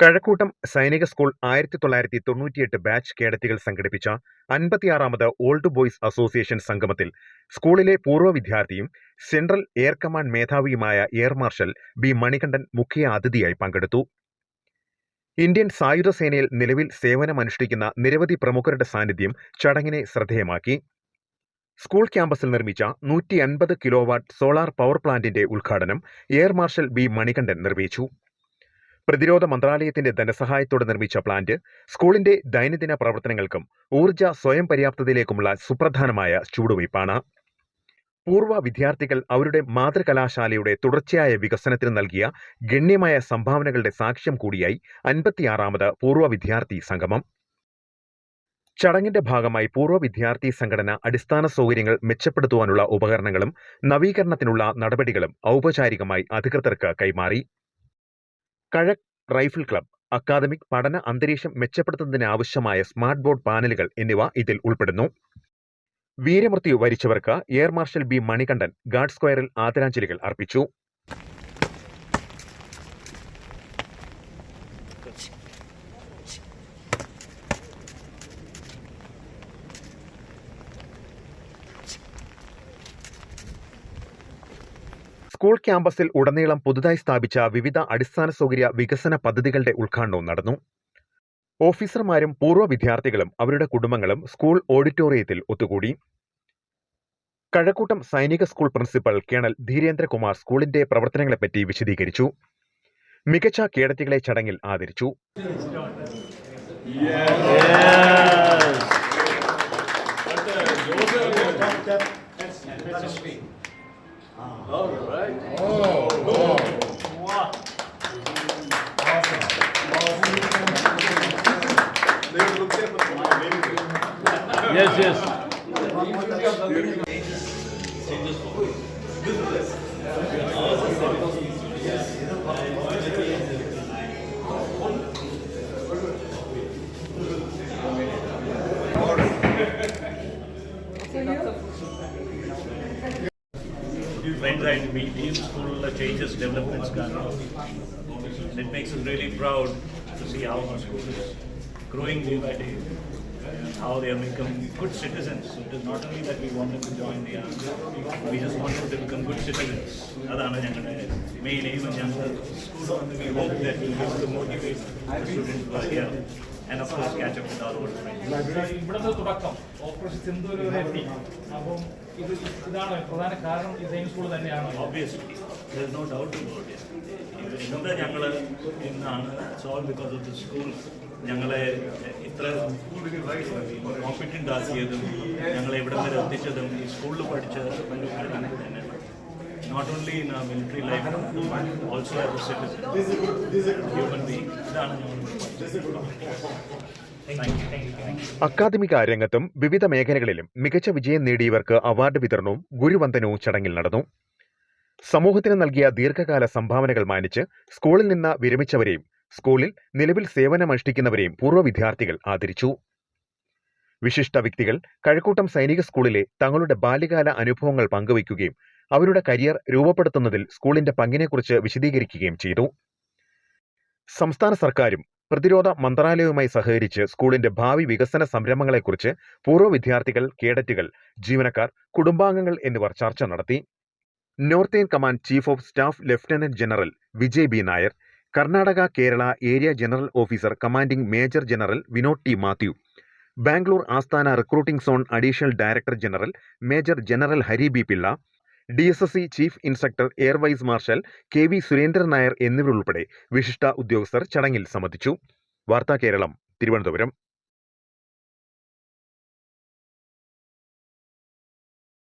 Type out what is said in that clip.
കഴക്കൂട്ടം സൈനിക സ്കൂൾ ആയിരത്തി തൊള്ളായിരത്തി തൊണ്ണൂറ്റിയെട്ട് ബാച്ച് കേഡറ്റുകൾ സംഘടിപ്പിച്ച അൻപത്തിയാറാമത് ഓൾഡ് ബോയ്സ് അസോസിയേഷൻ സംഗമത്തിൽ സ്കൂളിലെ പൂർവ വിദ്യാർത്ഥിയും സെൻട്രൽ എയർ കമാൻഡ് മേധാവിയുമായ എയർ മാർഷൽ ബി മണികണ്ഠൻ മുഖ്യ അതിഥിയായി പങ്കെടുത്തു. ഇന്ത്യൻ സായുധ സേനയിൽ നിലവിൽ സേവനമനുഷ്ഠിക്കുന്ന നിരവധി പ്രമുഖരുടെ സാന്നിധ്യം ചടങ്ങിനെ ശ്രദ്ധേയമാക്കി. സ്കൂൾ ക്യാമ്പസിൽ നിർമ്മിച്ച നൂറ്റി അൻപത് കിലോവാട്ട് സോളാർ പവർ പ്ലാന്റിന്റെ ഉദ്ഘാടനം എയർ മാർഷൽ ബി മണികണ്ഠൻ നിർവഹിച്ചു. പ്രതിരോധ മന്ത്രാലയത്തിന്റെ ധനസഹായത്തോടെ നിർമ്മിച്ച പ്ലാന്റ് സ്കൂളിന്റെ ദൈനംദിന പ്രവർത്തനങ്ങൾക്കും ഊർജ സ്വയം പര്യാപ്തതയിലേക്കുമുള്ള സുപ്രധാനമായ ചുവടുവയ്പ്പാണ്. പൂർവ വിദ്യാർത്ഥികൾ അവരുടെ മാതൃകലാശാലയുടെ തുടർച്ചയായ വികസനത്തിന് നൽകിയ ഗണ്യമായ സംഭാവനകളുടെ സാക്ഷ്യം കൂടിയായി അൻപത്തിയാറാമത് പൂർവ വിദ്യാർത്ഥി സംഗമം. ചടങ്ങിന്റെ ഭാഗമായി പൂർവ വിദ്യാർത്ഥി സംഘടന അടിസ്ഥാന സൗകര്യങ്ങൾ മെച്ചപ്പെടുത്തുവാനുള്ള ഉപകരണങ്ങളും നവീകരണത്തിനുള്ള നടപടികളും ഔപചാരികമായി അധികൃതർക്ക് കൈമാറി. കഴക് റൈഫിൾ ക്ലബ് അക്കാദമിക് പഠന അന്തരീക്ഷം മെച്ചപ്പെടുത്തുന്നതിനാവശ്യമായ സ്മാർട്ട് ബോർഡ് പാനലുകൾ എന്നിവ ഇതിൽ ഉൾപ്പെടുന്നു. വീരമൃത്യു വരിച്ചവർക്ക് air marshal B Manikandan guard സ്ക്വയറിൽ ആദരാഞ്ജലികൾ അർപ്പിച്ചു. സ്കൂൾ ക്യാമ്പസിൽ ഉടനീളം പുതുതായി സ്ഥാപിച്ച വിവിധ അടിസ്ഥാന സൗകര്യ വികസന പദ്ധതികളുടെ ഉദ്ഘാടനവും നടന്നു. ഓഫീസർമാരും പൂർവ വിദ്യാർത്ഥികളും അവരുടെ കുടുംബങ്ങളും സ്കൂൾ ഓഡിറ്റോറിയത്തിൽ ഒത്തുകൂടി. കഴക്കൂട്ടം സൈനിക സ്കൂൾ പ്രിൻസിപ്പൽ കേണൽ ധീരേന്ദ്രകുമാർ സ്കൂളിന്റെ പ്രവർത്തനങ്ങളെപ്പറ്റി വിശദീകരിച്ചു. മികച്ച കേഡറ്റുകളെ ചടങ്ങിൽ ആദരിച്ചു. All right. Oh. Wow. Awesome. awesome. Yes, yes. friends I meet in school uh, changes, developments going on. And it makes us really proud to see how our school is growing day by day and how they are becoming good citizens. So it is not only that we want them to join the army, we just want them to become good citizens. അതാണ് ഞങ്ങളുടെ main aim ഞങ്ങൾ school വന്ന് we hope that we will be able to motivate of course catch up with and old friends ഇവിടുത്തെ തുടക്കം. Operation Sindhu വരെ എത്തി അപ്പം ഇത് ഇതാണ് പ്രധാന കാരണം. സൈനിക സ്കൂൾ തന്നെയാണ്. Obviously, there is no doubt about it. ഇന്ന് ഞങ്ങൾ ഇന്നാണ് solve because of the school ഞങ്ങളെ ഇത്ര കോമ്പറ്റന്റ് ആക്കിയതും ഞങ്ങളെ ഇവിടെ വരെ എത്തിച്ചതും ഈ സ്കൂളിൽ പഠിച്ച തന്നെയാണ് not only in military life also as good. Citizen human being ഇതാണ് യു അക്കാദമിക രംഗത്തും വിവിധ മേഖലകളിലും മികച്ച വിജയം നേടിയവർക്ക് അവാർഡ് വിതരണവും ഗുരുവന്ദനവും ചടങ്ങിൽ നടന്നു. സമൂഹത്തിന് നൽകിയ ദീർഘകാല സംഭാവനകൾ മാനിച്ച് സ്കൂളിൽ നിന്ന് വിരമിച്ചവരെയും സ്കൂളിൽ നിലവിൽ സേവനമനുഷ്ഠിക്കുന്നവരെയും പൂർവ വിദ്യാർത്ഥികൾ ആദരിച്ചു. വിശിഷ്ട വ്യക്തികൾ കഴക്കൂട്ടം സൈനിക സ്കൂളിലെ തങ്ങളുടെ ബാല്യകാല അനുഭവങ്ങൾ പങ്കുവയ്ക്കുകയും അവരുടെ കരിയർ രൂപപ്പെടുത്തുന്നതിൽ സ്കൂളിന്റെ പങ്കിനെക്കുറിച്ച് വിശദീകരിക്കുകയും ചെയ്തു. സംസ്ഥാന സർക്കാരും പ്രതിരോധ മന്ത്രാലയവുമായി സഹകരിച്ച് സ്കൂളിന്റെ ഭാവി വികസന സംരംഭങ്ങളെക്കുറിച്ച് പൂർവ വിദ്യാർത്ഥികൾ കേഡറ്റുകൾ ജീവനക്കാർ കുടുംബാംഗങ്ങൾ എന്നിവർ ചർച്ച നടത്തി. Northern command chief of staff lieutenant general Vijay B. Nair Karnataka Kerala area general officer commanding major general Vinod T. Mathew Bangalore ആസ്ഥാന recruiting zone additional director general major general Hari B. Pillai D S S C chief inspector air vice marshal K V Surendran Nair എന്നിവരുൾപ്പെടെ വിശിഷ്ട ഉദ്യോഗസ്ഥർ ചടങ്ങിൽ സംബന്ധിച്ചു. വാർത്താ കേരളം തിരുവനന്തപുരം.